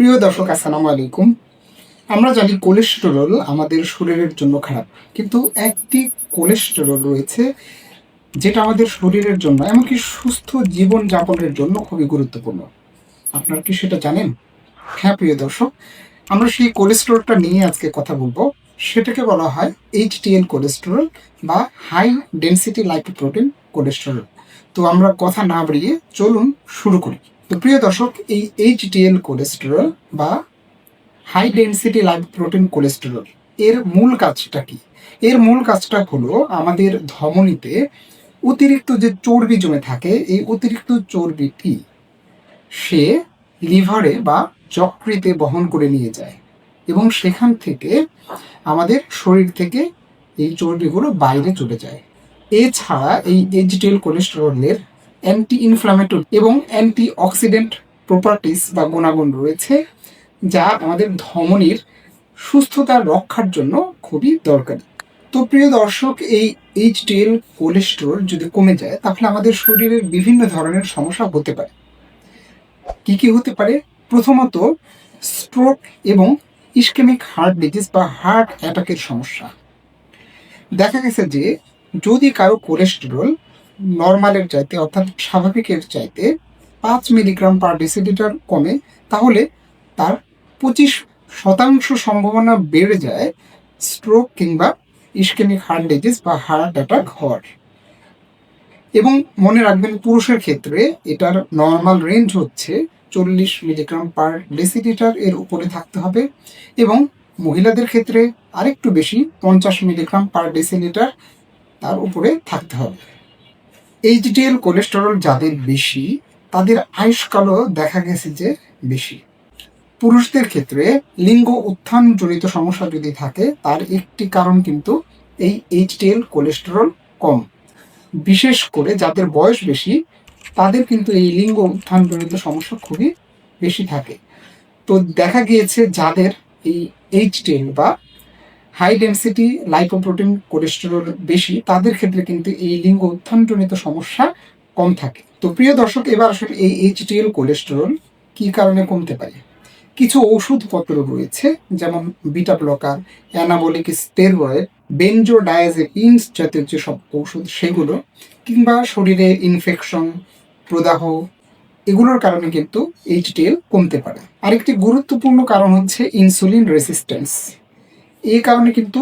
প্রিয় দর্শক, আসসালামু আলাইকুম। আমরা জানি কোলেস্টেরল আমাদের শরীরের জন্য খারাপ, কিন্তু একটি কোলেস্টেরল রয়েছে যেটা আমাদের শরীরের জন্য, এমনকি সুস্থ জীবন যাপনের জন্য খুবই গুরুত্বপূর্ণ। আপনারা কি সেটা জানেন? হ্যাঁ প্রিয় দর্শক, আমরা সেই কোলেস্টেরলটা নিয়ে আজকে কথা বলব। সেটাকে বলা হয় এইচটিএল কোলেস্টেরল বা হাই ডেনসিটি লাইপোপ্রোটিন কোলেস্টেরল। তো আমরা কথা না বাড়িয়ে চলুন শুরু করি। তো প্রিয় দর্শক, এই এইচডিএল কোলেস্টেরল বা হাই ডেনসিটি লাইপোপ্রোটিন কোলেস্টেরল এর মূল কাজটা কি? এর মূল কাজটা হলো আমাদের ধমনীতে অতিরিক্ত যে চর্বি জমে থাকে, এই অতিরিক্ত চর্বিটি সে লিভারে বা যকৃতে বহন করে নিয়ে যায় এবং সেখান থেকে আমাদের শরীর থেকে এই চর্বিগুলো বাইরে চলে যায়। এছাড়া এই এইচডিএল কোলেস্টেরলের অ্যান্টি ইনফ্লামেটরি এবং অ্যান্টি অক্সিডেন্ট প্রপার্টিস বা গুণাগুণ রয়েছে যা আমাদের ধমনির সুস্থতা রক্ষার জন্য খুবই দরকারি। তো প্রিয় দর্শক, এই এইচডিএল কোলেস্টেরল যদি কমে যায়, তাহলে আমাদের শরীরের বিভিন্ন ধরনের সমস্যা হতে পারে। কি কি হতে পারে? প্রথমত স্ট্রোক এবং ইস্কেমিক হার্ট ডিজিজ বা হার্ট অ্যাটাকের সমস্যা। দেখা গেছে যে, যদি কারও কোলেস্টেরল নর্মালের চাইতে, অর্থাৎ স্বাভাবিকের চাইতে পাঁচ মিলিগ্রাম পার ডেসিলিটার কমে, তাহলে তার পঁচিশ শতাংশ সম্ভাবনা বেড়ে যায় স্ট্রোক কিংবা ইস্কেমিক হার্ট ডিজিজ বা হার্ট অ্যাটাক হওয়ার এবং মনে রাখবেন পুরুষের ক্ষেত্রে এটার নর্মাল রেঞ্জ হচ্ছে চল্লিশ মিলিগ্রাম পার ডেসিলিটার এর উপরে থাকতে হবে এবং মহিলাদের ক্ষেত্রে আরেকটু বেশি পঞ্চাশ মিলিগ্রাম পার ডেসিলিটার তার উপরে থাকতে হবে। এইচডিএল কোলেস্টেরল যাদের বেশি, তাদের আয়ুষ্কালও দেখা গেছে যে বেশি। পুরুষদের ক্ষেত্রে লিঙ্গ উত্থান উত্থানজনিত সমস্যা যদি থাকে, তার একটি কারণ কিন্তু এই এইচডিএল কোলেস্টেরল কম। বিশেষ করে যাদের বয়স বেশি, তাদের কিন্তু এই লিঙ্গ উত্থান উত্থানজনিত সমস্যা খুবই বেশি থাকে। তো দেখা গিয়েছে যাদের এই এইচডিএল বা হাই ডেন্সিটি লাইপোপ্রোটিন কোলেস্টেরল বেশি, তাদের ক্ষেত্রে কিন্তু এই লিঙ্গ উত্থানজনিত সমস্যা কম থাকে। তো প্রিয় দর্শক, এবার আসলে এই এইচডিএল কোলেস্টেরল কি কারণে কমতে পারে? কিছু ওষুধপত্র রয়েছে, যেমন beta blocker anabolic steroid benzodiazepines জাতীয় যেসব ঔষধ সেগুলো, কিংবা শরীরে ইনফেকশন প্রদাহ, এগুলোর কারণে কিন্তু এইচডিএল কমতে পারে। আরেকটি গুরুত্বপূর্ণ কারণ হচ্ছে ইনসুলিন রেসিস্ট্যান্স এই কারণে কিন্তু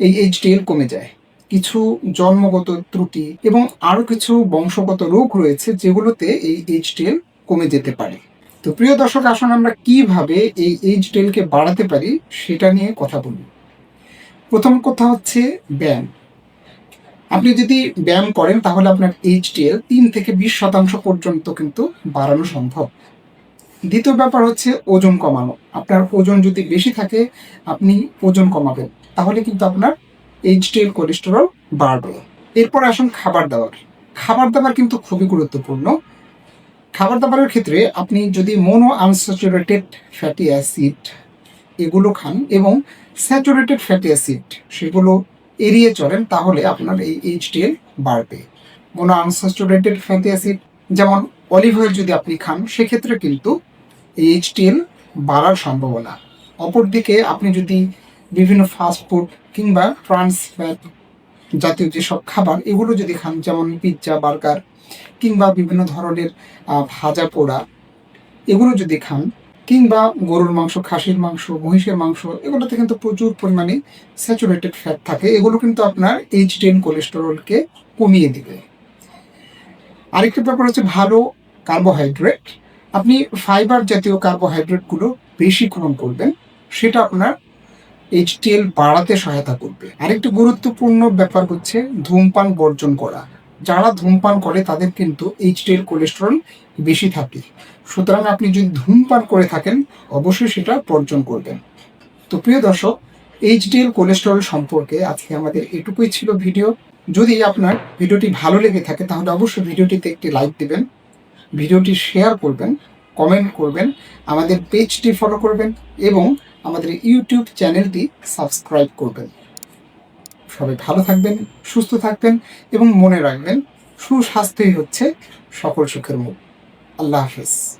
এই এইচডিএল কমে যায়। কিছু জন্মগত ত্রুটি এবং আরও কিছু বংশগত রোগ রয়েছে যেগুলোতে এই এইচডিএল কমে যেতে পারে। তো প্রিয় দর্শক, আসুন আমরা কীভাবে এই এইচডিএলকে বাড়াতে পারি সেটা নিয়ে কথা বলব প্রথম কথা হচ্ছে ব্যায়াম। আপনি যদি ব্যায়াম করেন তাহলে আপনার এইচডিএল তিন থেকে বিশ শতাংশ পর্যন্ত কিন্তু বাড়ানো সম্ভব। দ্বিতীয় ব্যাপার হচ্ছে ওজন কমানো। আপনার ওজন যদি বেশি থাকে, আপনি ওজন কমাবেন। তাহলে কিন্তু আপনার এইচডিএল কোলেস্টেরল বাড়বে। এরপর আসুন খাবার দাবার। খাবার দাবার কিন্তু খুবই গুরুত্বপূর্ণ। খাবার দাবারের ক্ষেত্রে আপনি যদি মোনো আনস্যাচুরেটেড ফ্যাটি অ্যাসিড এগুলো খান এবং স্যাচুরেটেড ফ্যাটি অ্যাসিড সেগুলো এড়িয়ে চলেন, তাহলে আপনার এই এইচডিএল বাড়বে। মোনো আনস্যাচুরেটেড ফ্যাটি অ্যাসিড যেমন অলিভ অয়েল যদি আপনি খান, সেক্ষেত্রে কিন্তু এই এইচডিএল বাড়ার সম্ভাবনা। অপরদিকে আপনি যদি বিভিন্ন ফাস্ট ফুড কিংবা ট্রান্স ফ্যাট জাতীয় যেসব খাবার, এগুলো যদি খান, যেমন পিৎজা বার্গার কিংবা বিভিন্ন ধরনের ভাজা পোড়া, এগুলো যদি খান, কিংবা গরুর মাংস, খাসির মাংস, মহিষের মাংস, এগুলোতে কিন্তু প্রচুর পরিমাণে স্যাচুরেটেড ফ্যাট থাকে। এগুলো কিন্তু আপনার এইচডিএন কোলেস্টেরলকে কমিয়ে দিবে। আরেকটা ব্যাপার হচ্ছে ভালো কার্বোহাইড্রেট আপনি ফাইবার জাতীয় কার্বোহাইড্রেটগুলো বেশি গ্রহণ করবেন, সেটা আপনার এইচটিএল বাড়াতে সহায়তা করবে। আরেকটি গুরুত্বপূর্ণ ব্যাপার হচ্ছে ধূমপান বর্জন করা। যারা ধূমপান করে, তাদের কিন্তু এইচটিএল কোলেস্টেরল বেশি থাকে। সুতরাং আপনি যদি ধূমপান করে থাকেন, অবশ্যই সেটা বর্জন করবেন। তো প্রিয় দর্শক এইচডিএল কোলেস্টেরল সম্পর্কে আজকে আমাদের এটুকুই ছিল ভিডিও। যদি আপনার ভিডিওটি ভালো লেগে থাকে, তাহলে অবশ্যই ভিডিওটিতে একটি লাইক দিবেন। ভিডিওটি শেয়ার করবেন কমেন্ট করবেন, আমাদের পেজটি ফলো করবেন এবং আমাদের ইউটিউব চ্যানেলটি সাবস্ক্রাইব করবেন। সবাই ভালো থাকবেন, সুস্থ থাকবেন এবং মনে রাখবেন, সুস্বাস্থ্যই হচ্ছে সকল সুখের মুখ। আল্লাহ হাফেজ।